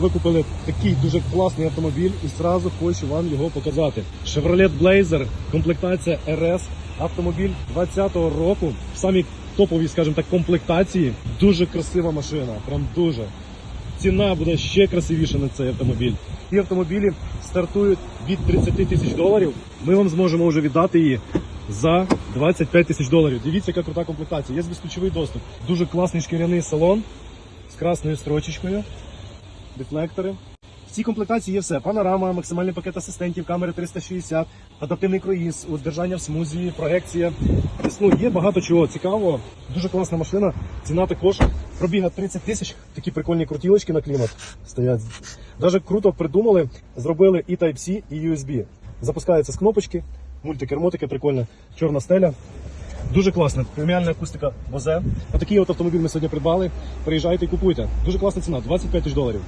Ви купили такий дуже класний автомобіль і зразу хочу вам його показати. Chevrolet Blazer, комплектація RS, автомобіль 20-го року. В самій топовій, скажімо так, комплектації. Дуже красива машина, прям дуже. Ціна буде ще красивіша на цей автомобіль. Ці автомобілі стартують від 30 тисяч доларів. Ми вам зможемо вже віддати її за 25 тисяч доларів. Дивіться, яка крута комплектація. Є безключовий доступ. Дуже класний шкіряний салон з красною строчечкою, дефлектори. В цій комплектації є все: панорама, максимальний пакет асистентів, камери 360, адаптивний круїз, удержання в смузі, проекція. Ну, є багато чого цікавого. Дуже класна машина. Ціна також пробіга 30 тисяч. Такі прикольні крутілочки на клімат стоять. Даже круто придумали, зробили і Type-C, і USB. Запускається з кнопочки, мультикермо таке прикольне, чорна стеля. Дуже класна, преміальна акустика возе. Отакий от автомобіль ми сьогодні придбали. Приїжджайте і купуйте. Дуже класна ціна, 25 тисяч доларів.